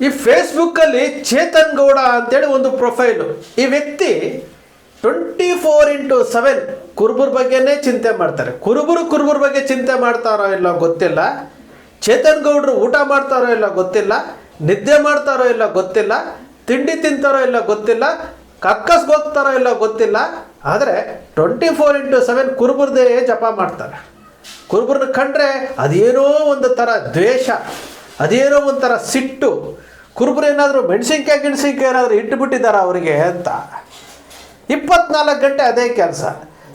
ಈ ಫೇಸ್ಬುಕ್ಕಲ್ಲಿ ಚೇತನ್ ಗೌಡ ಅಂತೇಳಿ ಒಂದು ಪ್ರೊಫೈಲು ಈ ವ್ಯಕ್ತಿ ಟ್ವೆಂಟಿ ಫೋರ್ ಇಂಟು ಸೆವೆನ್ ಕುರುಬರ ಬಗ್ಗೆನೇ ಚಿಂತೆ ಮಾಡ್ತಾರೆ. ಕುರುಬರು ಕುರುಬರ ಬಗ್ಗೆ ಚಿಂತೆ ಮಾಡ್ತಾರೋ ಇಲ್ಲ ಗೊತ್ತಿಲ್ಲ. ಚೇತನ್ ಗೌಡರು ಊಟ ಮಾಡ್ತಾರೋ ಇಲ್ಲ ಗೊತ್ತಿಲ್ಲ. ನಿದ್ದೆ ಮಾಡ್ತಾರೋ ಇಲ್ಲ ಗೊತ್ತಿಲ್ಲ. ತಿಂಡಿ ತಿಂತಾರೋ ಇಲ್ಲ ಗೊತ್ತಿಲ್ಲ. ಕಕ್ಕಸ್ಗೋಗ್ತಾರೋ ಇಲ್ಲ ಗೊತ್ತಿಲ್ಲ. ಆದರೆ ಟ್ವೆಂಟಿ ಫೋರ್ ಇಂಟು ಸೆವೆನ್ ಕುರುಬರದೇ ಜಪ ಮಾಡ್ತಾರೆ. ಕುರುಬರನ್ನ ಕಂಡ್ರೆ ಅದೇನೋ ಒಂದು ಥರ ದ್ವೇಷ. ಅದೇನೋ ಒಂಥರ ಸಿಟ್ಟು. ಕುರುಬರು ಏನಾದರೂ ಮೆಣಸಿನ್ಕಾಯಿ, ಗಿಣಸಿನ್ಕಾಯಿ ಏನಾದರೂ ಇಟ್ಟುಬಿಟ್ಟಿದ್ದಾರೆ ಅವರಿಗೆ ಅಂತ. ಇಪ್ಪತ್ನಾಲ್ಕು ಗಂಟೆ ಅದೇ ಕೆಲಸ.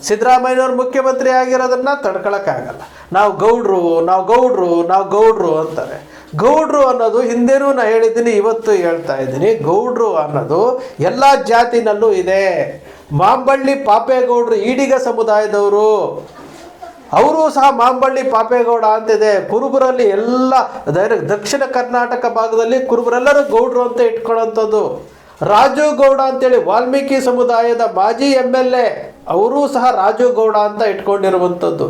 ಸಿದ್ದರಾಮಯ್ಯನವ್ರು ಮುಖ್ಯಮಂತ್ರಿ ಆಗಿರೋದನ್ನ ತಡ್ಕೊಳಕ್ಕಾಗಲ್ಲ. ನಾವು ಗೌಡ್ರು ನಾವು ಗೌಡ್ರು ನಾವು ಗೌಡ್ರು ಅಂತಾರೆ. ಗೌಡ್ರು ಅನ್ನೋದು ಹಿಂದೆನೂ ನಾ ಹೇಳಿದ್ದೀನಿ, ಇವತ್ತು ಹೇಳ್ತಾ ಇದ್ದೀನಿ. ಗೌಡ್ರು ಅನ್ನೋದು ಎಲ್ಲ ಜಾತಿನಲ್ಲೂ ಇದೆ. ಮಾಂಬಳ್ಳಿ ಪಾಪೇಗೌಡ್ರು, ಈಡಿಗ ಸಮುದಾಯದವರು. ಅವರು ಸಹ ಮಾಂಬಳ್ಳಿ ಪಾಪೇಗೌಡ ಅಂತಿದೆ. ಕುರುಬರಲ್ಲಿ ಎಲ್ಲ ದಕ್ಷಿಣ ಕರ್ನಾಟಕ ಭಾಗದಲ್ಲಿ ಕುರುಬರೆಲ್ಲರೂ ಗೌಡ್ರು ಅಂತ ಇಟ್ಕೊಳ್ಳೋಂಥದ್ದು ರಾಜು ಗೌಡ ಅಂತೇಳಿ ವಾಲ್ಮೀಕಿ ಸಮುದಾಯದ ಮಾಜಿ ಎಂ ಎಲ್ ಎ, ಅವರೂ ಸಹ ರಾಜು ಗೌಡ ಅಂತ ಇಟ್ಕೊಂಡಿರುವಂಥದ್ದು.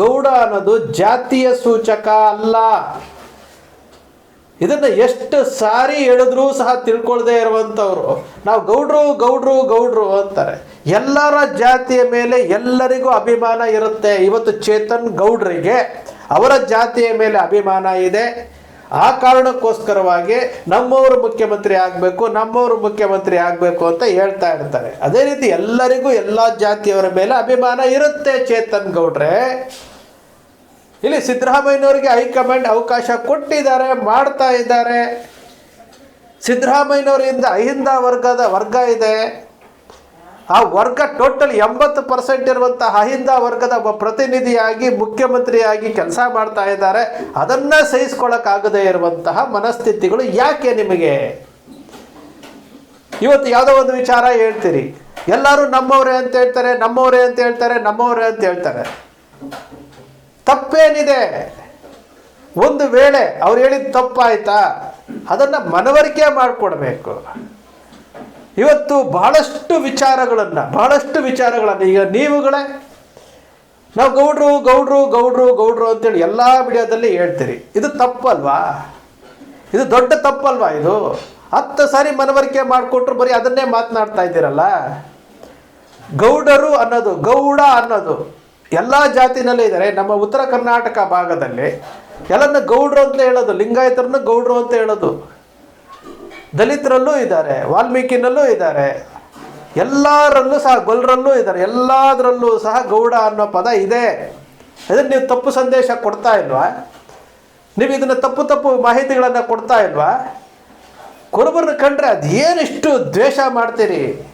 ಗೌಡ ಅನ್ನೋದು ಜಾತಿಯ ಸೂಚಕ ಅಲ್ಲ. ಇದನ್ನ ಎಷ್ಟು ಸಾರಿ ಹೇಳಿದ್ರೂ ಸಹ ತಿಳ್ಕೊಳ್ದೇ ಇರುವಂಥವ್ರು. ನಾವು ಗೌಡ್ರು ಗೌಡ್ರು ಗೌಡ್ರು ಅಂತಾರೆ. ಎಲ್ಲರ ಜಾತಿಯ ಮೇಲೆ ಎಲ್ಲರಿಗೂ ಅಭಿಮಾನ ಇರುತ್ತೆ. ಇವತ್ತು ಚೇತನ್ ಗೌಡ್ರಿಗೆ ಅವರ ಜಾತಿಯ ಮೇಲೆ ಅಭಿಮಾನ ಇದೆ. ಆ ಕಾರಣಕ್ಕೋಸ್ಕರವಾಗಿ ನಮ್ಮವರು ಮುಖ್ಯಮಂತ್ರಿ ಆಗಬೇಕು, ನಮ್ಮವರು ಮುಖ್ಯಮಂತ್ರಿ ಆಗಬೇಕು ಅಂತ ಹೇಳ್ತಾ ಇರ್ತಾರೆ. ಅದೇ ರೀತಿ ಎಲ್ಲರಿಗೂ ಎಲ್ಲ ಜಾತಿಯವರ ಮೇಲೆ ಅಭಿಮಾನ ಇರುತ್ತೆ ಚೇತನ್ ಗೌಡ್ರೆ. ಇಲ್ಲಿ ಸಿದ್ದರಾಮಯ್ಯನವರಿಗೆ ಹೈಕಮಾಂಡ್ ಅವಕಾಶ ಕೊಟ್ಟಿದ್ದಾರೆ, ಮಾಡ್ತಾ ಇದ್ದಾರೆ. ಸಿದ್ದರಾಮಯ್ಯನವರಿಂದ ಅಹಿಂದ ವರ್ಗದ ವರ್ಗ ಇದೆ. ಆ ವರ್ಗ ಟೋಟಲ್ ಎಂಬತ್ತು ಪರ್ಸೆಂಟ್ ಇರುವಂತಹ ಅಹಿಂದ ವರ್ಗದ ಪ್ರತಿನಿಧಿಯಾಗಿ, ಮುಖ್ಯಮಂತ್ರಿಯಾಗಿ ಕೆಲಸ ಮಾಡ್ತಾ ಇದ್ದಾರೆ. ಅದನ್ನ ಸಹಿಸ್ಕೊಳ್ಳೋಕ್ಕಾಗದೇ ಇರುವಂತಹ ಮನಸ್ಥಿತಿಗಳು ಯಾಕೆ ನಿಮಗೆ? ಇವತ್ತು ಯಾವುದೋ ಒಂದು ವಿಚಾರ ಹೇಳ್ತೀರಿ. ಎಲ್ಲರೂ ನಮ್ಮವರೇ ಅಂತ ಹೇಳ್ತಾರೆ, ನಮ್ಮವರೇ ಅಂತ ಹೇಳ್ತಾರೆ, ನಮ್ಮವರೇ ಅಂತ ಹೇಳ್ತಾರೆ. ತಪ್ಪೇನಿದೆ? ಒಂದು ವೇಳೆ ಅವ್ರು ಹೇಳಿದ ತಪ್ಪಾಯ್ತಾ? ಅದನ್ನು ಮನವರಿಕೆ ಮಾಡಿಕೊಡ್ಬೇಕು. ಇವತ್ತು ಬಹಳಷ್ಟು ವಿಚಾರಗಳನ್ನು ಬಹಳಷ್ಟು ವಿಚಾರಗಳನ್ನು ಈಗ ನೀವುಗಳೇ, ನಾವು ಗೌಡ್ರು ಗೌಡ್ರು ಗೌಡ್ರು ಗೌಡ್ರು ಅಂತೇಳಿ ಎಲ್ಲ ವಿಡಿಯೋದಲ್ಲಿ ಹೇಳ್ತೀರಿ. ಇದು ತಪ್ಪಲ್ವಾ? ಇದು ದೊಡ್ಡ ತಪ್ಪಲ್ವಾ ಇದು? ಹತ್ತು ಸಾರಿ ಮನವರಿಕೆ ಮಾಡಿಕೊಟ್ರು ಬರೀ ಅದನ್ನೇ ಮಾತನಾಡ್ತಾ ಇದ್ದೀರಲ್ಲ? ಗೌಡರು ಅನ್ನೋದು, ಗೌಡ ಅನ್ನೋದು. ಎಲ್ಲ ಜಾತಿನಲ್ಲೇ ಇದ್ದಾರೆ. ನಮ್ಮ ಉತ್ತರ ಕರ್ನಾಟಕ ಭಾಗದಲ್ಲಿ ಎಲ್ಲರನ್ನ ಗೌಡ್ರು ಅಂತ ಹೇಳೋದು, ಲಿಂಗಾಯತರನ್ನ ಗೌಡ್ರು ಅಂತ ಹೇಳೋದು. ದಲಿತರಲ್ಲೂ ಇದ್ದಾರೆ, ವಾಲ್ಮೀಕಿನಲ್ಲೂ ಇದ್ದಾರೆ. ಎಲ್ಲರಲ್ಲೂ ಸಹ ಗೊಲ್ಲರಲ್ಲೂ ಇದ್ದಾರೆ. ಎಲ್ಲದರಲ್ಲೂ ಸಹ ಗೌಡ ಅನ್ನೋ ಪದ ಇದೆ. ಅದನ್ನು ನೀವು ತಪ್ಪು ಸಂದೇಶ ಕೊಡ್ತಾ ಇಲ್ವಾ? ನೀವು ಇದನ್ನ ತಪ್ಪು ತಪ್ಪು ಮಾಹಿತಿಗಳನ್ನು ಕೊಡ್ತಾ ಇಲ್ವಾ? ಕುರುಬರನ್ನ ಕಂಡ್ರೆ ಅದೇನಿಷ್ಟು ದ್ವೇಷ ಮಾಡ್ತೀರಿ?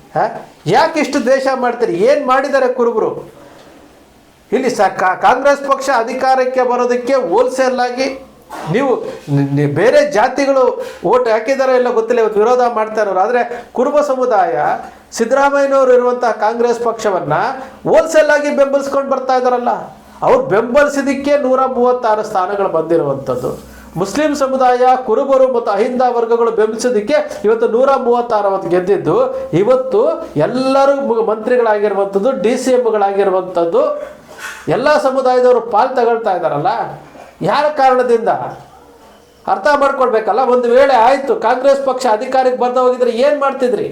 ಯಾಕೆ ಇಷ್ಟು ದ್ವೇಷ ಮಾಡ್ತೀರಿ? ಏನು ಮಾಡಿದ್ದಾರೆ ಕುರುಬರು? ಇಲ್ಲಿ ಸ ಕಾಂಗ್ರೆಸ್ ಪಕ್ಷ ಅಧಿಕಾರಕ್ಕೆ ಬರೋದಕ್ಕೆ ಹೋಲ್ಸೇಲ್ ಆಗಿ ನೀವು ಬೇರೆ ಜಾತಿಗಳು ಓಟ್ ಹಾಕಿದಾರೋ ಇಲ್ಲ ಗೊತ್ತಿಲ್ಲ, ಇವತ್ತು ವಿರೋಧ ಮಾಡ್ತಾ ಇರೋರು. ಆದರೆ ಕುರುಬ ಸಮುದಾಯ, ಸಿದ್ದರಾಮಯ್ಯನವರು ಇರುವಂತಹ ಕಾಂಗ್ರೆಸ್ ಪಕ್ಷವನ್ನ ಹೋಲ್ಸೇಲ್ ಆಗಿ ಬೆಂಬಲಿಸ್ಕೊಂಡು ಬರ್ತಾ ಇದ್ದಾರಲ್ಲ ಅವ್ರು ಬೆಂಬಲಿಸಿದಕ್ಕೆ ನೂರ ಮೂವತ್ತಾರು ಸ್ಥಾನಗಳು ಬಂದಿರುವಂಥದ್ದು. ಮುಸ್ಲಿಂ ಸಮುದಾಯ, ಕುರುಬರು ಮತ್ತು ಅಹಿಂದ ವರ್ಗಗಳು ಬೆಂಬಲಿಸೋದಕ್ಕೆ ಇವತ್ತು ನೂರ ಮೂವತ್ತಾರು ಅವತ್ತು ಗೆದ್ದಿದ್ದು. ಇವತ್ತು ಎಲ್ಲರೂ ಮಂತ್ರಿಗಳಾಗಿರುವಂಥದ್ದು, ಡಿ ಸಿ ಎಮ್ಗಳಾಗಿರುವಂಥದ್ದು ಎಲ್ಲ ಸಮುದಾಯದವರು ಪಾಲ್ ತಗೊಳ್ತಾ ಇದ್ದಾರಲ್ಲ? ಯಾರ ಕಾರಣದಿಂದ? ಅರ್ಥ ಮಾಡ್ಕೊಳ್ಬೇಕಲ್ಲ? ಒಂದು ವೇಳೆ ಆಯಿತು, ಕಾಂಗ್ರೆಸ್ ಪಕ್ಷ ಅಧಿಕಾರಕ್ಕೆ ಬರ್ತಾ ಹೋಗಿದ್ರೆ ಏನು ಮಾಡ್ತಿದ್ರಿ?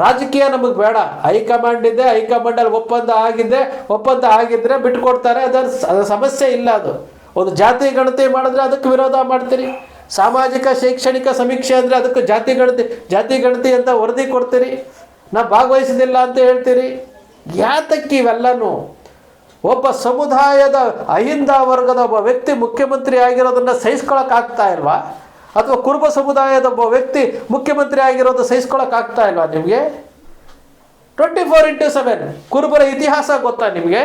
ರಾಜಕೀಯ ನಮಗೆ ಬೇಡ. ಹೈಕಮಾಂಡ್ ಇದೆ, ಹೈಕಮಾಂಡಲ್ಲಿ ಒಪ್ಪಂದ ಆಗಿದೆ, ಒಪ್ಪಂದ ಆಗಿದ್ರೆ ಬಿಟ್ಕೊಡ್ತಾರೆ. ಅದರ ಅದರ ಸಮಸ್ಯೆ ಇಲ್ಲ ಅದು. ಒಂದು ಜಾತಿ ಗಣತಿ ಮಾಡಿದ್ರೆ ಅದಕ್ಕೆ ವಿರೋಧ ಮಾಡ್ತೀರಿ. ಸಾಮಾಜಿಕ, ಶೈಕ್ಷಣಿಕ ಸಮೀಕ್ಷೆ ಅಂದರೆ ಅದಕ್ಕೆ ಜಾತಿ ಗಣತಿ ಜಾತಿ ಗಣತಿ ಅಂತ ವರದಿ ಕೊಡ್ತೀರಿ. ನಾ ಭಾಗವಹಿಸಿದಿಲ್ಲ ಅಂತ ಹೇಳ್ತೀರಿ. ಯಾತಕ್ಕೆ ಇವೆಲ್ಲನೂ? ಒಬ್ಬ ಸಮುದಾಯದ ಅಹಿಂದ ವರ್ಗದ ಒಬ್ಬ ವ್ಯಕ್ತಿ ಮುಖ್ಯಮಂತ್ರಿ ಆಗಿರೋದನ್ನ ಸಹಿಸ್ಕೊಳಕ್ ಆಗ್ತಾ ಇಲ್ವಾ? ಅಥವಾ ಕುರುಬ ಸಮುದಾಯದ ಒಬ್ಬ ವ್ಯಕ್ತಿ ಮುಖ್ಯಮಂತ್ರಿ ಆಗಿರೋದು ಸಹಿಸ್ಕೊಳಕ್ ಆಗ್ತಾ ಇಲ್ವಾ ನಿಮಗೆ? ಟ್ವೆಂಟಿ ಫೋರ್ ಇಂಟು ಸೆವೆನ್, ಕುರುಬರ ಇತಿಹಾಸ ಗೊತ್ತಾ ನಿಮಗೆ?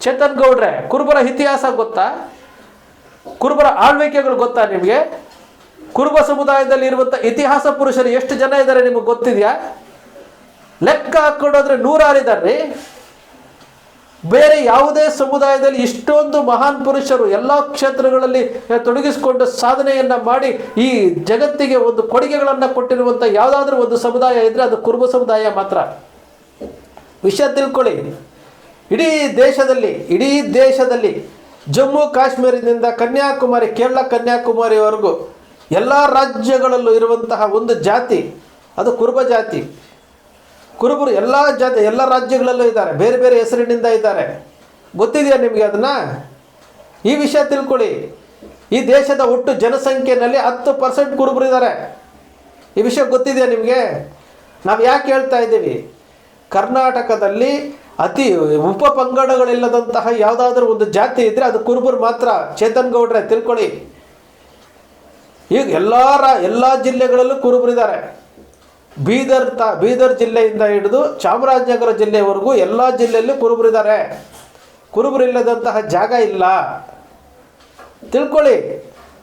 ಚೇತನ್ ಗೌಡ್ರೆ, ಕುರುಬರ ಇತಿಹಾಸ ಗೊತ್ತಾ? ಕುರುಬರ ಆಳ್ವಿಕೆಗಳು ಗೊತ್ತಾ ನಿಮಗೆ? ಕುರುಬ ಸಮುದಾಯದಲ್ಲಿ ಇರುವಂಥ ಇತಿಹಾಸ ಪುರುಷರು ಎಷ್ಟು ಜನ ಇದ್ದಾರೆ ನಿಮಗೆ ಗೊತ್ತಿದೆಯಾ? ಲೆಕ್ಕ ಹಾಕೊಂಡೋದ್ರೆ ನೂರಾರಿದ್ದಾರೆ ಬೇರೆ ಯಾವುದೇ ಸಮುದಾಯದಲ್ಲಿ ಇಷ್ಟೊಂದು ಮಹಾನ್ ಪುರುಷರು ಎಲ್ಲ ಕ್ಷೇತ್ರಗಳಲ್ಲಿ ತೊಡಗಿಸಿಕೊಂಡು ಸಾಧನೆಯನ್ನ ಮಾಡಿ ಈ ಜಗತ್ತಿಗೆ ಒಂದು ಕೊಡುಗೆಗಳನ್ನು ಕೊಟ್ಟಿರುವಂಥ ಯಾವುದಾದ್ರೂ ಒಂದು ಸಮುದಾಯ ಇದ್ರೆ ಅದು ಕುರುಬ ಸಮುದಾಯ ಮಾತ್ರ. ವಿಷಯ ತಿಳ್ಕೊಳ್ಳಿ. ಇಡೀ ದೇಶದಲ್ಲಿ ಇಡೀ ದೇಶದಲ್ಲಿ ಜಮ್ಮು ಕಾಶ್ಮೀರದಿಂದ ಕನ್ಯಾಕುಮಾರಿ, ಕೇರಳ ಕನ್ಯಾಕುಮಾರಿವರೆಗೂ ಎಲ್ಲ ರಾಜ್ಯಗಳಲ್ಲೂ ಇರುವಂತಹ ಒಂದು ಜಾತಿ, ಅದು ಕುರುಬ ಜಾತಿ. ಕುರುಬರು ಎಲ್ಲ ಜಾತಿ, ಎಲ್ಲ ರಾಜ್ಯಗಳಲ್ಲೂ ಇದ್ದಾರೆ, ಬೇರೆ ಬೇರೆ ಹೆಸರಿನಿಂದ ಇದ್ದಾರೆ. ಗೊತ್ತಿದೆಯಾ ನಿಮಗೆ ಅದನ್ನು? ಈ ವಿಷಯ ತಿಳ್ಕೊಳ್ಳಿ. ಈ ದೇಶದ ಒಟ್ಟು ಜನಸಂಖ್ಯೆಯಲ್ಲಿ ಹತ್ತು ಪರ್ಸೆಂಟ್ ಕುರುಬರು ಇದ್ದಾರೆ. ಈ ವಿಷಯ ಗೊತ್ತಿದೆಯಾ ನಿಮಗೆ? ನಾವು ಯಾಕೆ ಹೇಳ್ತಾ ಇದ್ದೀವಿ? ಕರ್ನಾಟಕದಲ್ಲಿ ಅತಿ ಉಪ ಪಂಗಡಗಳಿಲ್ಲದಂತಹ ಯಾವುದಾದ್ರೂ ಒಂದು ಜಾತಿ ಇದ್ದರೆ ಅದು ಕುರುಬರು ಮಾತ್ರ. ಚೇತನ್ ಗೌಡ್ರೆ, ತಿಳ್ಕೊಳ್ಳಿ. ಈಗ ಎಲ್ಲ ರಾ, ಎಲ್ಲ ಜಿಲ್ಲೆಗಳಲ್ಲೂ ಕುರುಬರಿದ್ದಾರೆ ಬೀದರ್ ತ, ಬೀದರ್ ಜಿಲ್ಲೆಯಿಂದ ಹಿಡಿದು ಚಾಮರಾಜನಗರ ಜಿಲ್ಲೆಯವರೆಗೂ ಎಲ್ಲ ಜಿಲ್ಲೆಯಲ್ಲೂ ಕುರುಬರಿದ್ದಾರೆ ಕುರುಬರಿಲ್ಲದಂತಹ ಜಾಗ ಇಲ್ಲ. ತಿಳ್ಕೊಳ್ಳಿ,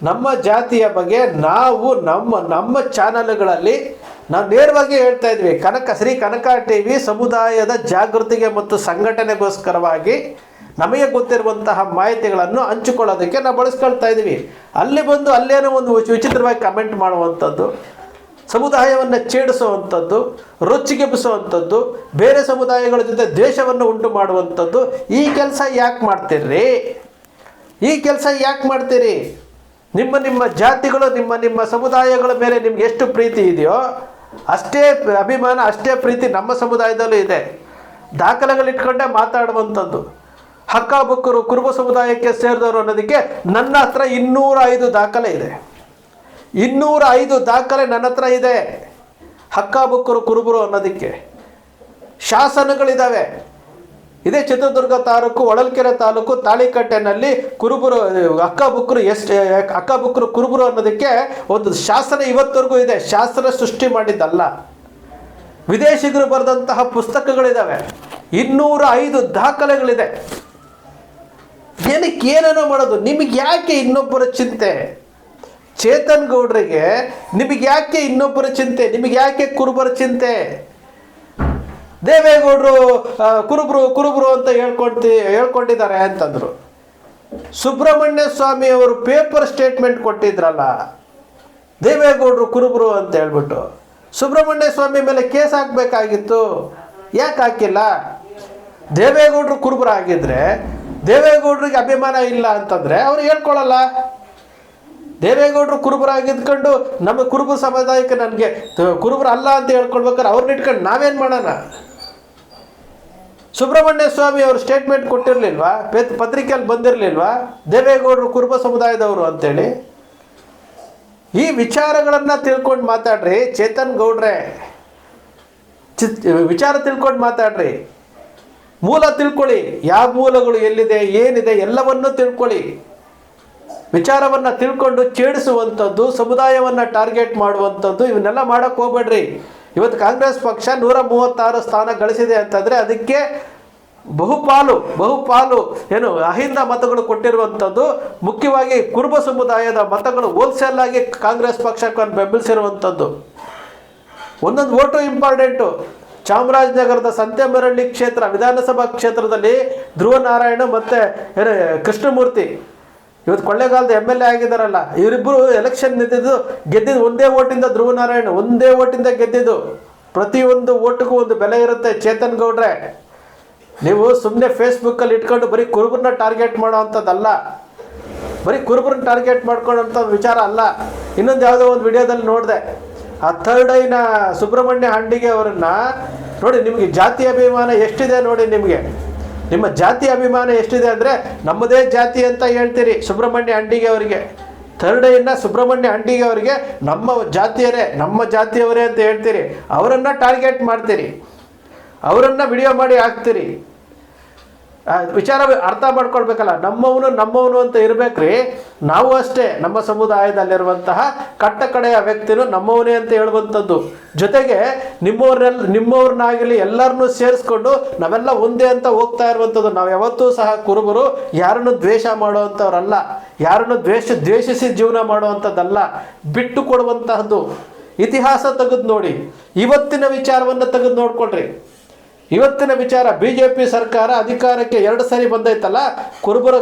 ನಮ್ಮ ಜಾತಿಯ ಬಗ್ಗೆ ನಾವು ನಮ್ಮ ನಮ್ಮ ಚಾನಲ್ಗಳಲ್ಲಿ ನಾವು ನೇರವಾಗಿ ಹೇಳ್ತಾ ಇದ್ವಿ. ಕನಕ, ಶ್ರೀ ಕನಕ ಟಿ ವಿ ಸಮುದಾಯದ ಜಾಗೃತಿಗೆ ಮತ್ತು ಸಂಘಟನೆಗೋಸ್ಕರವಾಗಿ ನಮಗೆ ಗೊತ್ತಿರುವಂತಹ ಮಾಹಿತಿಗಳನ್ನು ಹಂಚಿಕೊಳ್ಳೋದಕ್ಕೆ ನಾವು ಬಳಸ್ಕೊಳ್ತಾ ಇದ್ದೀವಿ ಅಲ್ಲಿ ಬಂದು ಅಲ್ಲೇನೋ ಒಂದು ವಿಚಿ- ವಿಚಿತ್ರವಾಗಿ ಕಮೆಂಟ್ ಮಾಡುವಂಥದ್ದು. ಸಮುದಾಯವನ್ನು ಛೇಡಿಸುವಂಥದ್ದು, ರೊಚ್ಚಿಗೆಬ್ಬಿಸುವಂಥದ್ದು, ಬೇರೆ ಸಮುದಾಯಗಳ ಜೊತೆ ದ್ವೇಷವನ್ನು ಉಂಟು ಮಾಡುವಂಥದ್ದು, ಈ ಕೆಲಸ ಯಾಕೆ ಮಾಡ್ತೀರ್ರಿ? ಈ ಕೆಲಸ ಯಾಕೆ ಮಾಡ್ತೀರಿ? ನಿಮ್ಮ ನಿಮ್ಮ ಜಾತಿಗಳು, ನಿಮ್ಮ ನಿಮ್ಮ ಸಮುದಾಯಗಳ ಮೇಲೆ ನಿಮ್ಗೆ ಎಷ್ಟು ಪ್ರೀತಿ ಇದೆಯೋ, ಅಷ್ಟೇ ಅಭಿಮಾನ, ಅಷ್ಟೇ ಪ್ರೀತಿ ನಮ್ಮ ಸಮುದಾಯದಲ್ಲೂ ಇದೆ. ದಾಖಲೆಗಳಿಟ್ಕೊಂಡೇ ಮಾತಾಡುವಂಥದ್ದು. ಹಕ್ಕ ಬುಕ್ಕರು ಕುರುಬ ಸಮುದಾಯಕ್ಕೆ ಸೇರಿದವರು ಅನ್ನೋದಕ್ಕೆ ನನ್ನ ಹತ್ರ ಇನ್ನೂರ ಐದು ದಾಖಲೆ ಇದೆ. ಇನ್ನೂರ ಐದು ದಾಖಲೆ ನನ್ನ ಹತ್ರ ಇದೆ. ಹಕ್ಕ ಬುಕ್ಕರು ಕುರುಬರು ಅನ್ನೋದಕ್ಕೆ. ಶಾಸನಗಳಿದ್ದಾವೆ ಇದೇ ಚಿತ್ರದುರ್ಗ ತಾಲೂಕು, ಹೊಳಲ್ಕೆರೆ ತಾಲೂಕು, ತಾಳಿಕಟ್ಟೆನಲ್ಲಿ ಕುರುಬರು ಅಕ್ಕ ಬುಕ್ಕರು ಎಷ್ಟು ಅಕ್ಕ ಬುಕ್ಕರು ಕುರುಬರು ಅನ್ನೋದಕ್ಕೆ ಒಂದು ಶಾಸನ ಇವತ್ತವರೆಗೂ ಇದೆ. ಶಾಸನ ಸೃಷ್ಟಿ ಮಾಡಿದ್ದಲ್ಲ. ವಿದೇಶಿಗರು ಬರೆದಂತಹ ಪುಸ್ತಕಗಳಿದ್ದಾವೆ ಇನ್ನೂರ ಐದು ದಾಖಲೆಗಳಿದೆ. ಏನಕ್ಕೆ ಏನೇನೋ ಮಾಡೋದು? ನಿಮಗೆ ಯಾಕೆ ಇನ್ನೊಬ್ಬರ ಚಿಂತೆ? ಚೇತನ್ ಗೌಡ್ರಿಗೆ ನಿಮಗೆ ಯಾಕೆ ಇನ್ನೊಬ್ಬರ ಚಿಂತೆ, ನಿಮಗೆ ಯಾಕೆ ಕುರುಬರ ಚಿಂತೆ? ದೇವೇಗೌಡರು ಕುರುಬರು ಕುರುಬರು ಅಂತ ಹೇಳ್ಕೊಂತಿ ಹೇಳ್ಕೊಂಡಿದ್ದಾರೆ ಅಂತಂದರು. ಸುಬ್ರಹ್ಮಣ್ಯ ಸ್ವಾಮಿ ಅವರು ಪೇಪರ್ ಸ್ಟೇಟ್ಮೆಂಟ್ ಕೊಟ್ಟಿದ್ರಲ್ಲ, ದೇವೇಗೌಡರು ಕುರುಬರು ಅಂತ ಹೇಳ್ಬಿಟ್ಟು. ಸುಬ್ರಹ್ಮಣ್ಯ ಸ್ವಾಮಿ ಮೇಲೆ ಕೇಸ್ ಹಾಕಬೇಕಾಗಿತ್ತು. ಯಾಕೆ ಹಾಕಿಲ್ಲ? ದೇವೇಗೌಡರು ಕುರುಬರು ಆಗಿದ್ರೆ ದೇವೇಗೌಡರಿಗೆ ಅಭಿಮಾನ ಇಲ್ಲ ಅಂತಂದರೆ ಅವ್ರು ಹೇಳ್ಕೊಳ್ಳಲ್ಲ ದೇವೇಗೌಡರು ಕುರುಬರಾಗಿದ್ಕೊಂಡು ನಮ್ಮ ಕುರುಬ ಸಮುದಾಯಕ್ಕೆ ನನಗೆ ಕುರುಬರು ಅಲ್ಲ ಅಂತ ಹೇಳ್ಕೊಳ್ಬೇಕಾದ್ರೆ ಅವ್ರನ್ನ ಇಟ್ಕೊಂಡು ನಾವೇನು ಮಾಡೋಣ? ಸುಬ್ರಹ್ಮಣ್ಯ ಸ್ವಾಮಿ ಅವರು ಸ್ಟೇಟ್ಮೆಂಟ್ ಕೊಟ್ಟಿರಲಿಲ್ವಾ? ಪೇತ್, ಪತ್ರಿಕೆಯಲ್ಲಿ ಬಂದಿರಲಿಲ್ವಾ? ದೇವೇಗೌಡರು ಕುರುಬ ಸಮುದಾಯದವರು ಅಂತೇಳಿ? ಈ ವಿಚಾರಗಳನ್ನು ತಿಳ್ಕೊಂಡು ಮಾತಾಡ್ರಿ, ಚೇತನ್ ಗೌಡ್ರೆ. ಚಿತ್, ವಿಚಾರ ತಿಳ್ಕೊಂಡು ಮಾತಾಡ್ರಿ. ಮೂಲ ತಿಳ್ಕೊಳ್ಳಿ, ಯಾವ ಮೂಲಗಳು ಎಲ್ಲಿದೆ, ಏನಿದೆ ಎಲ್ಲವನ್ನೂ ತಿಳ್ಕೊಳ್ಳಿ. ವಿಚಾರವನ್ನು ತಿಳ್ಕೊಂಡು ಛೇಡಿಸುವಂಥದ್ದು, ಸಮುದಾಯವನ್ನು ಟಾರ್ಗೆಟ್ ಮಾಡುವಂಥದ್ದು, ಇವನ್ನೆಲ್ಲ ಮಾಡೋಕ್ಕೆ ಹೋಗ್ಬೇಡ್ರಿ. ಇವತ್ತು ಕಾಂಗ್ರೆಸ್ ಪಕ್ಷ ನೂರ ಮೂವತ್ತಾರು ಸ್ಥಾನ ಗಳಿಸಿದೆ ಅಂತಂದರೆ ಅದಕ್ಕೆ ಬಹುಪಾಲು ಬಹುಪಾಲು ಏನು ಅಹಿಂದ ಮತಗಳು ಕೊಟ್ಟಿರುವಂಥದ್ದು, ಮುಖ್ಯವಾಗಿ ಕುರುಬ ಸಮುದಾಯದ ಮತಗಳು ಹೋಲ್ಸೇಲ್ ಆಗಿ ಕಾಂಗ್ರೆಸ್ ಪಕ್ಷಕ್ಕೆ ಬೆಂಬಲಿಸಿರುವಂಥದ್ದು. ಒಂದೊಂದು ಓಟು ಇಂಪಾರ್ಟೆಂಟು ಚಾಮರಾಜನಗರದ ಸಂತೆಮರಳ್ಳಿ ಕ್ಷೇತ್ರ, ವಿಧಾನಸಭಾ ಕ್ಷೇತ್ರದಲ್ಲಿ ಧ್ರುವ ನಾರಾಯಣ ಮತ್ತು ಕೃಷ್ಣಮೂರ್ತಿ. ಇವತ್ತು ಕೊಳ್ಳೇಗಾಲದ ಎಂ ಎಲ್ ಎ ಆಗಿದ್ದಾರಲ್ಲ, ಇವರಿಬ್ಬರು ಎಲೆಕ್ಷನ್ ನಿಂತಿದ್ದು ಗೆದ್ದಿದ್ದು ಒಂದೇ ಓಟಿಂದ ಧ್ರುವ ನಾರಾಯಣ ಒಂದೇ ಓಟಿಂದ ಗೆದ್ದಿದ್ದು ಪ್ರತಿಯೊಂದು ಓಟಿಗೂ ಒಂದು ಬೆಲೆ ಇರುತ್ತೆ. ಚೇತನ್ ಗೌಡ್ರೆ, ನೀವು ಸುಮ್ಮನೆ ಫೇಸ್ಬುಕ್ಕಲ್ಲಿ ಇಟ್ಕೊಂಡು ಬರೀ ಕುರುಬರನ್ನ ಟಾರ್ಗೆಟ್ ಮಾಡೋ ಅಂಥದ್ದಲ್ಲ ಬರೀ ಕುರುಬರನ್ನ ಟಾರ್ಗೆಟ್ ಮಾಡ್ಕೊಳ್ಳೋಂಥ ವಿಚಾರ ಅಲ್ಲ. ಇನ್ನೊಂದು ಯಾವುದೋ ಒಂದು ವಿಡಿಯೋದಲ್ಲಿ ನೋಡಿದೆ, ಆ ಥರ್ಡ್ ಐನ ಸುಬ್ರಹ್ಮಣ್ಯ ಹಂಡಿಗೆ ಅವರನ್ನ ನೋಡಿ ನಿಮಗೆ ಜಾತಿ ಅಭಿಮಾನ ಎಷ್ಟಿದೆ ನೋಡಿ ನಿಮಗೆ. ನಿಮ್ಮ ಜಾತಿ ಅಭಿಮಾನ ಎಷ್ಟಿದೆ ಅಂದರೆ ನಮ್ಮದೇ ಜಾತಿ ಅಂತ ಹೇಳ್ತೀರಿ ಸುಬ್ರಹ್ಮಣ್ಯ ಅಂಡಿಗೆ ಅವರಿಗೆ. ಥರ್ಡ್ ಐನ ಸುಬ್ರಹ್ಮಣ್ಯ ಅಂಡಿಗೆ ಅವರಿಗೆ ನಮ್ಮ ಜಾತಿಯರೇ, ನಮ್ಮ ಜಾತಿಯವರೇ ಅಂತ ಹೇಳ್ತೀರಿ. ಅವರನ್ನು ಟಾರ್ಗೆಟ್ ಮಾಡ್ತೀರಿ. ಅವರನ್ನು ವಿಡಿಯೋ ಮಾಡಿ ಹಾಕ್ತೀರಿ. ವಿಚಾರ ಅರ್ಥ ಮಾಡ್ಕೊಳ್ಬೇಕಲ್ಲ. ನಮ್ಮವನು ನಮ್ಮವನು ಅಂತ ಇರ್ಬೇಕ್ರಿ. ನಾವು ಅಷ್ಟೇ, ನಮ್ಮ ಸಮುದಾಯದಲ್ಲಿರುವಂತಹ ಕಟ್ಟ ಕಡೆಯ ವ್ಯಕ್ತಿನೂ ನಮ್ಮವನೇ ಅಂತ ಹೇಳುವಂಥದ್ದು. ಜೊತೆಗೆ ನಿಮ್ಮವ್ರನ್ನೆಲ್ಲ ನಿಮ್ಮವ್ರನ್ನಾಗಲಿ ಎಲ್ಲರನ್ನು ಸೇರಿಸ್ಕೊಂಡು ನಾವೆಲ್ಲ ಒಂದೇ ಅಂತ ಹೋಗ್ತಾ ಇರುವಂಥದ್ದು. ನಾವು ಯಾವತ್ತೂ ಸಹ ಕುರುಬರು ಯಾರನ್ನು ದ್ವೇಷ ಮಾಡುವಂಥವ್ರಲ್ಲ. ಯಾರನ್ನು ದ್ವೇಷ, ದ್ವೇಷಿಸಿ ಜೀವನ ಮಾಡುವಂಥದ್ದಲ್ಲ. ಬಿಟ್ಟು ಕೊಡುವಂತಹದ್ದು. ಇತಿಹಾಸ ತೆಗೆದು ನೋಡಿ. ಇವತ್ತಿನ ವಿಚಾರವನ್ನು ತೆಗೆದು ನೋಡ್ಕೊಳ್ರಿ. ಇವತ್ತಿನ ವಿಚಾರ ಬಿ ಜೆ ಪಿ ಸರ್ಕಾರ ಅಧಿಕಾರಕ್ಕೆ ಎರಡು ಸಾರಿ ಬಂದೈತಲ್ಲ? ಕುರುಬರ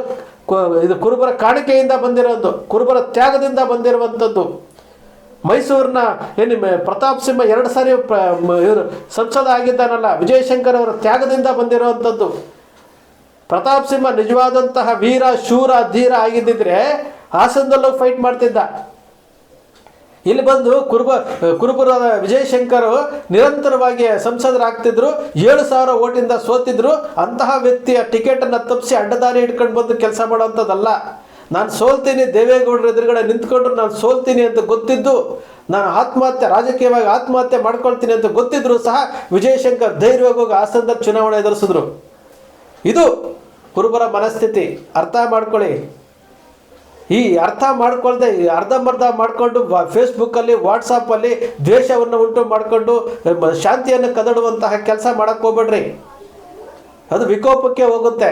ಇದು ಕುರುಬರ ಕಾಣಿಕೆಯಿಂದ ಬಂದಿರೋದು, ಕುರುಬರ ತ್ಯಾಗದಿಂದ ಬಂದಿರುವಂಥದ್ದು. ಮೈಸೂರಿನ, ಏನು ಪ್ರತಾಪ್ ಸಿಂಹ ಎರಡು ಸಾರಿ ಇವರು ಸಂಸದ ಆಗಿದ್ದಾನಲ್ಲ, ವಿಜಯಶಂಕರ್ ಅವರ ತ್ಯಾಗದಿಂದ ಬಂದಿರುವಂಥದ್ದು. ಪ್ರತಾಪ್ ಸಿಂಹ ನಿಜವಾದಂತಹ ವೀರ, ಶೂರ, ಧೀರ ಆಗಿದ್ದಿದ್ರೆ ಹಾಸನದಲ್ಲೂ ಫೈಟ್ ಮಾಡ್ತಿದ್ದ. ಇಲ್ಲಿ ಬಂದು ಕುರುಬ ಕುರುಬರ ವಿಜಯಶಂಕರ್ ನಿರಂತರವಾಗಿ ಸಂಸದರಾಗ್ತಿದ್ರು, ಏಳು ಸಾವಿರ ಓಟಿಂದ ಸೋತಿದ್ರು, ಅಂತಹ ವ್ಯಕ್ತಿಯ ಟಿಕೆಟನ್ನು ತಪ್ಪಿಸಿ ಅಡ್ಡದಾರಿ ಹಿಡ್ಕೊಂಡು ಬಂದು ಕೆಲಸ ಮಾಡೋವಂಥದ್ದಲ್ಲ. ನಾನು ಸೋಲ್ತೀನಿ, ದೇವೇಗೌಡರ ಎದುರುಗಡೆ ನಿಂತ್ಕೊಂಡ್ರು ನಾನು ಸೋಲ್ತೀನಿ ಅಂತ ಗೊತ್ತಿದ್ದು, ನಾನು ಆತ್ಮಹತ್ಯೆ, ರಾಜಕೀಯವಾಗಿ ಆತ್ಮಹತ್ಯೆ ಮಾಡ್ಕೊಳ್ತೀನಿ ಅಂತ ಗೊತ್ತಿದ್ರು ಸಹ ವಿಜಯಶಂಕರ್ ಧೈರ್ಯವಾಗಿ ಹೋಗಿ ಆಸನದ ಚುನಾವಣೆ ಎದುರಿಸಿದ್ರು. ಇದು ಕುರುಬರ ಮನಸ್ಥಿತಿ. ಅರ್ಥ ಮಾಡ್ಕೊಳ್ಳಿ. ಈ ಅರ್ಥ ಮಾಡ್ಕೊಳ್ದೆ ಅರ್ಧಂಬರ್ಧ ಮಾಡಿಕೊಂಡು ಫೇಸ್ಬುಕ್ಕಲ್ಲಿ ವಾಟ್ಸಪ್ಪಲ್ಲಿ ದ್ವೇಷವನ್ನು ಉಂಟು ಮಾಡಿಕೊಂಡು ಶಾಂತಿಯನ್ನು ಕದಡುವಂತಹ ಕೆಲಸ ಮಾಡಕ್ಕೆ ಹೋಗ್ಬೇಡ್ರಿ. ಅದು ವಿಕೋಪಕ್ಕೆ ಹೋಗುತ್ತೆ.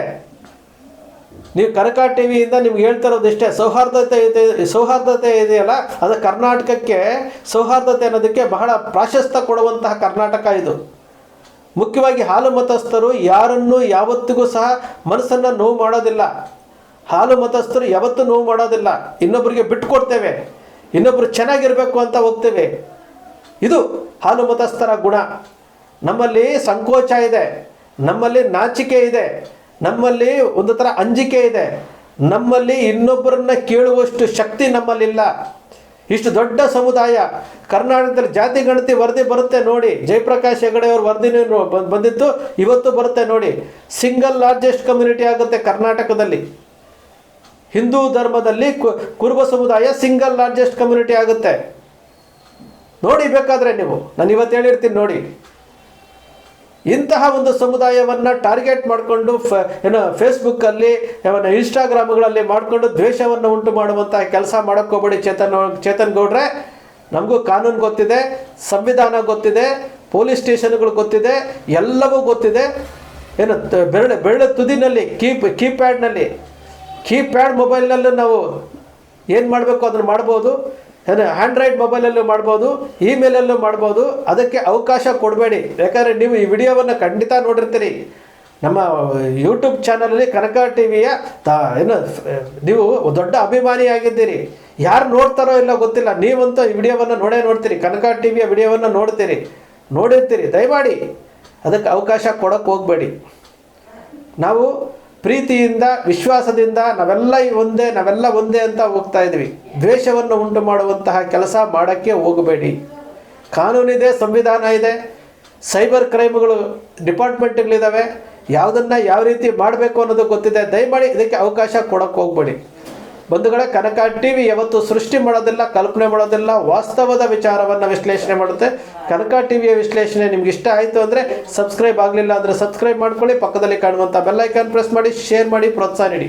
ನೀವು ಕನಕ ಟಿ ವಿಯಿಂದ ನಿಮ್ಗೆ ಹೇಳ್ತಾ ಇರೋದು ಇಷ್ಟೇ, ಸೌಹಾರ್ದತೆ ಇದೆ, ಸೌಹಾರ್ದತೆ ಇದೆಯಲ್ಲ, ಅದು ಕರ್ನಾಟಕಕ್ಕೆ ಸೌಹಾರ್ದತೆ ಅನ್ನೋದಕ್ಕೆ ಬಹಳ ಪ್ರಾಶಸ್ತ್ಯ ಕೊಡುವಂತಹ ಕರ್ನಾಟಕ ಇದು. ಮುಖ್ಯವಾಗಿ ಹಾಲು ಮತಸ್ಥರು ಯಾರನ್ನು ಯಾವತ್ತಿಗೂ ಸಹ ಮನಸ್ಸನ್ನು ನೋವು ಮಾಡೋದಿಲ್ಲ. ಹಾಲು ಮತಸ್ಥರು ಯಾವತ್ತೂ ನೋವು ಮಾಡೋದಿಲ್ಲ. ಇನ್ನೊಬ್ಬರಿಗೆ ಬಿಟ್ಕೊಡ್ತೇವೆ. ಇನ್ನೊಬ್ಬರು ಚೆನ್ನಾಗಿರಬೇಕು ಅಂತ ಹೋಗ್ತೇವೆ. ಇದು ಹಾಲು ಮತಸ್ಥರ ಗುಣ. ನಮ್ಮಲ್ಲಿ ಸಂಕೋಚ ಇದೆ. ನಮ್ಮಲ್ಲಿ ನಾಚಿಕೆ ಇದೆ. ನಮ್ಮಲ್ಲಿ ಒಂದು ಥರ ಅಂಜಿಕೆ ಇದೆ. ನಮ್ಮಲ್ಲಿ ಇನ್ನೊಬ್ಬರನ್ನ ಕೇಳುವಷ್ಟು ಶಕ್ತಿ ನಮ್ಮಲ್ಲಿಲ್ಲ. ಇಷ್ಟು ದೊಡ್ಡ ಸಮುದಾಯ, ಕರ್ನಾಟಕದಲ್ಲಿ ಜಾತಿ ಗಣತಿ ವರದಿ ಬರುತ್ತೆ ನೋಡಿ. ಜಯಪ್ರಕಾಶ್ ಹೆಗಡೆ ಅವ್ರ ವರದಿನೂ ಬಂದಿತ್ತು ಇವತ್ತು ಬರುತ್ತೆ ನೋಡಿ. ಸಿಂಗಲ್ ಲಾರ್ಜೆಸ್ಟ್ ಕಮ್ಯುನಿಟಿ ಆಗುತ್ತೆ ಕರ್ನಾಟಕದಲ್ಲಿ. ಹಿಂದೂ ಧರ್ಮದಲ್ಲಿ ಕುರುಬ ಸಮುದಾಯ ಸಿಂಗಲ್ ಲಾರ್ಜೆಸ್ಟ್ ಕಮ್ಯುನಿಟಿ ಆಗುತ್ತೆ. ನೋಡಿ ಬೇಕಾದ್ರೆ ನೀವು, ನಾನು ಇವತ್ತು ಹೇಳಿರ್ತೀನಿ ನೋಡಿ. ಇಂತಹ ಒಂದು ಸಮುದಾಯವನ್ನು ಟಾರ್ಗೆಟ್ ಮಾಡಿಕೊಂಡು ಫ, ಏನೋ ಫೇಸ್ಬುಕ್ಕಲ್ಲಿ ಏನೋ ಇನ್ಸ್ಟಾಗ್ರಾಮ್ಗಳಲ್ಲಿ ಮಾಡಿಕೊಂಡು ದ್ವೇಷವನ್ನು ಉಂಟು ಮಾಡುವಂತಹ ಕೆಲಸ ಮಾಡೋಕ್ಕೋಗ್ಬೇಡಿ ಚೇತನ್ ಚೇತನ್ ಗೌಡ್ರೆ. ನಮಗೂ ಕಾನೂನು ಗೊತ್ತಿದೆ, ಸಂವಿಧಾನ ಗೊತ್ತಿದೆ, ಪೊಲೀಸ್ ಸ್ಟೇಷನ್ಗಳು ಗೊತ್ತಿದೆ, ಎಲ್ಲವೂ ಗೊತ್ತಿದೆ. ಏನು ಬೆರಳು ಬೆರಳು ತುದಿನಲ್ಲಿ, ಕೀಪ್, ಕೀಪ್ಯಾಡ್ನಲ್ಲಿ. ಕೀಪ್ಯಾಡ್ ಮೊಬೈಲ್ನಲ್ಲೂ ನಾವು ಏನು ಮಾಡಬೇಕು ಅದನ್ನು ಮಾಡ್ಬೋದು. ಏನು ಆ್ಯಂಡ್ರಾಯ್ಡ್ ಮೊಬೈಲಲ್ಲೂ ಮಾಡ್ಬೋದು, ಇಮೇಲಲ್ಲೂ ಮಾಡ್ಬೋದು. ಅದಕ್ಕೆ ಅವಕಾಶ ಕೊಡಬೇಡಿ. ಯಾಕಂದರೆ ನೀವು ಈ ವಿಡಿಯೋವನ್ನು ಖಂಡಿತ ನೋಡಿರ್ತೀರಿ. ನಮ್ಮ ಯೂಟ್ಯೂಬ್ ಚಾನಲಲ್ಲಿ ಕನಕ ಟಿ ವಿಯ ತ, ಏನು, ನೀವು ದೊಡ್ಡ ಅಭಿಮಾನಿಯಾಗಿದ್ದೀರಿ. ಯಾರು ನೋಡ್ತಾರೋ ಇಲ್ಲ ಗೊತ್ತಿಲ್ಲ, ನೀವಂತೂ ಈ ವಿಡಿಯೋವನ್ನು ನೋಡೇ ನೋಡ್ತೀರಿ. ಕನಕ ಟಿ ವಿಯ ವಿಡಿಯೋವನ್ನು ನೋಡ್ತೀರಿ. ನೋಡಿರ್ತೀರಿ. ದಯಮಾಡಿ ಅದಕ್ಕೆ ಅವಕಾಶ ಕೊಡೋಕ್ಕೆ ಹೋಗಬೇಡಿ. ನಾವು ಪ್ರೀತಿಯಿಂದ, ವಿಶ್ವಾಸದಿಂದ ನಾವೆಲ್ಲ ಒಂದೇ ನಾವೆಲ್ಲ ಒಂದೇ ಅಂತ ಹೋಗ್ತಾ ಇದ್ವಿ ದ್ವೇಷವನ್ನು ಉಂಟು ಮಾಡುವಂತಹ ಕೆಲಸ ಮಾಡೋಕ್ಕೆ ಹೋಗಬೇಡಿ. ಕಾನೂನಿದೆ, ಸಂವಿಧಾನ ಇದೆ. ಸೈಬರ್ ಕ್ರೈಮ್ಗಳು ಡಿಪಾರ್ಟ್ಮೆಂಟ್ಗಳಿದ್ದಾವೆ. ಯಾವುದನ್ನು ಯಾವ ರೀತಿ ಮಾಡಬೇಕು ಅನ್ನೋದು ಗೊತ್ತಿದೆ. ದಯಮಾಡಿ ಇದಕ್ಕೆ ಅವಕಾಶ ಕೊಡೋಕ್ಕೆ ಹೋಗಬೇಡಿ. ಬಂಧುಗಳೇ, ಕನಕ ಟಿ ವಿ ಯಾವತ್ತು ಸೃಷ್ಟಿ ಮಾಡೋದಿಲ್ಲ, ಕಲ್ಪನೆ ಮಾಡೋದಿಲ್ಲ, ವಾಸ್ತವದ ವಿಚಾರವನ್ನು ವಿಶ್ಲೇಷಣೆ ಮಾಡುತ್ತೆ. ಕನಕ ಟಿ ವಿಯ ವಿಶ್ಲೇಷಣೆ ನಿಮ್ಗೆ ಇಷ್ಟ ಆಯಿತು ಅಂದರೆ ಸಬ್ಸ್ಕ್ರೈಬ್ ಆಗಲಿಲ್ಲ ಅಂದರೆ ಸಬ್ಸ್ಕ್ರೈಬ್ ಮಾಡ್ಕೊಳ್ಳಿ. ಪಕ್ಕದಲ್ಲಿ ಕಾಣುವಂಥ ಬೆಲ್ಲೈಕಾನ್ ಪ್ರೆಸ್ ಮಾಡಿ, ಶೇರ್ ಮಾಡಿ, ಪ್ರೋತ್ಸಾಹ ನೀಡಿ.